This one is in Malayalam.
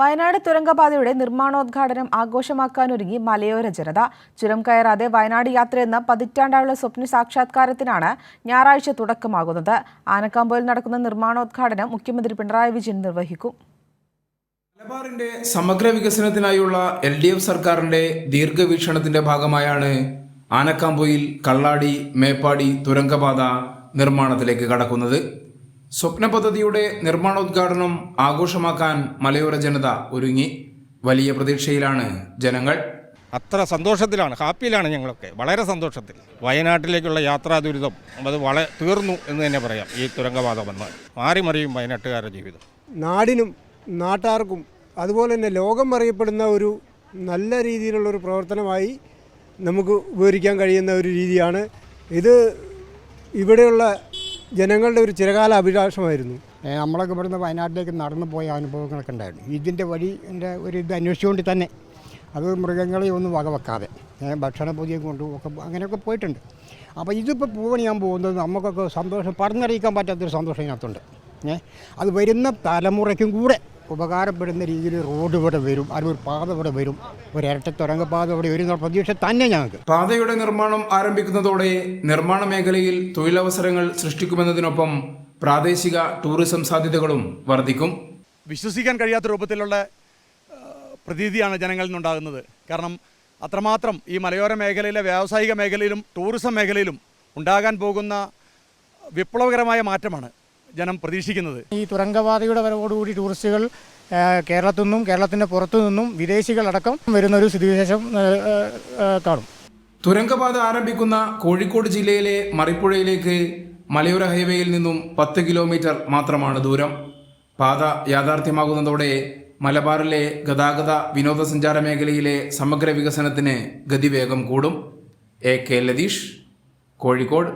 വയനാട് തുരങ്കപാതയുടെ നിർമ്മാണോദ്ഘാടനം ആഘോഷമാക്കാനൊരുങ്ങി മലയോര ജനത. ചുരം കയറാതെ വയനാട് യാത്രയെന്ന പതിറ്റാണ്ടായുള്ള സ്വപ്ന സാക്ഷാത്കാരത്തിനാണ് ഞായറാഴ്ച തുടക്കമാകുന്നത്. ആനക്കാമ്പോയിൽ നടക്കുന്ന നിർമ്മാണോദ്ഘാടനം മുഖ്യമന്ത്രി പിണറായി വിജയൻ നിർവഹിക്കും. മലബാറിന്റെ സമഗ്ര വികസനത്തിനായുള്ള എൽ ഡി എഫ് സർക്കാരിന്റെ ദീർഘവീക്ഷണത്തിന്റെ ഭാഗമായാണ് ആനക്കാമ്പൊയിൽ കള്ളാടി മേപ്പാടി തുരങ്കപാത നിർമ്മാണത്തിലേക്ക് കടക്കുന്നത്. സ്വപ്ന പദ്ധതിയുടെ നിർമ്മാണോദ്ഘാടനം ആഘോഷമാക്കാൻ മലയോര ജനത ഒരുങ്ങി. വലിയ പ്രതീക്ഷയിലാണ് ജനങ്ങൾ. അത്ര സന്തോഷത്തിലാണ് ഹാപ്പിയിലാണ് ഞങ്ങളൊക്കെ. വളരെ സന്തോഷത്തിൽ. വയനാട്ടിലേക്കുള്ള യാത്രാ ദുരിതം അത് വള തീർന്നു എന്ന് തന്നെ പറയാം ഈ തുരങ്കപാത വന്നാൽ മാറി മറിയും വയനാട്ടുകാരുടെ ജീവിതം. നാടിനും നാട്ടാർക്കും അതുപോലെ തന്നെ ലോകം അറിയപ്പെടുന്ന ഒരു നല്ല രീതിയിലുള്ള ഒരു പ്രവർത്തനമായി നമുക്ക് ഉപകരിക്കാൻ കഴിയുന്ന ഒരു രീതിയാണ്. ഇത് ഇവിടെയുള്ള ജനങ്ങളുടെ ഒരു ചിരകാല അഭിലാഷമായിരുന്നു. നമ്മളൊക്കെ ഇവിടുന്ന് വയനാട്ടിലേക്ക് നടന്നു പോയ അനുഭവങ്ങളൊക്കെ ഉണ്ടായിരുന്നു. ഇതിന്റെ വഴി എന്റെ ഒരു ഇത് അന്വേഷിച്ചുകൊണ്ട് തന്നെ അത് മൃഗങ്ങളെ ഒന്നും വകവെക്കാതെ ഭക്ഷണ പൊതിയും കൊണ്ടും ഒക്കെ അങ്ങനെയൊക്കെ പോയിട്ടുണ്ട്. അപ്പോൾ ഇതിപ്പോൾ പൂവണിയാൻ പോകുന്നത് നമുക്കൊക്കെ സന്തോഷം പറഞ്ഞറിയിക്കാൻ പറ്റാത്തൊരു സന്തോഷം ഇതിനകത്തുണ്ട്. ഏ അത് വരുന്ന തലമുറയ്ക്കും കൂടെ ഉപകാരപ്പെടുന്ന രീതിയിൽ റോഡ് ഇവിടെ വരും അത് ഒരു പാത ഇവിടെ വരും ഒരു ഇരട്ട തുരങ്കപാത ഇവിടെ വരും എന്നുള്ള പ്രതീക്ഷ തന്നെ ഞങ്ങൾക്ക്. പാതയുടെ നിർമ്മാണം ആരംഭിക്കുന്നതോടെ നിർമ്മാണ മേഖലയിൽ തൊഴിലവസരങ്ങൾ സൃഷ്ടിക്കുമെന്നതിനൊപ്പം പ്രാദേശിക ടൂറിസം സാധ്യതകളും വർദ്ധിക്കും. വിശ്വസിക്കാൻ കഴിയാത്ത രൂപത്തിലുള്ള പ്രതീതിയാണ് ജനങ്ങളിൽ നിന്നുണ്ടാകുന്നത്. കാരണം അത്രമാത്രം ഈ മലയോര മേഖലയിലെ വ്യാവസായിക മേഖലയിലും ടൂറിസം മേഖലയിലും ഉണ്ടാകാൻ പോകുന്ന വിപ്ലവകരമായ മാറ്റമാണ്. ജനം പ്രതീക്ഷിക്കുന്നത്. ഈ തുരങ്കപാതയുടെ വരവോടുകൂടി ടൂറിസ്റ്റുകൾ കേരളത്തിൽ നിന്നും കേരളത്തിന്റെ പുറത്തു നിന്നും വിദേശികളടക്കം വരുന്ന ഒരു സ്ഥിതിവിശേഷം കാണും. തുരങ്കപാത ആരംഭിക്കുന്ന കോഴിക്കോട് ജില്ലയിലെ മറിപ്പുഴയിലേക്ക് മലയോര ഹൈവേയിൽ നിന്നും പത്ത് കിലോമീറ്റർ മാത്രമാണ് ദൂരം. പാത യാഥാർത്ഥ്യമാകുന്നതോടെ മലബാറിലെ ഗതാഗത വിനോദസഞ്ചാര മേഖലയിലെ സമഗ്ര വികസനത്തിന് ഗതിവേഗം കൂടും. A K Latheesh Kozhikode.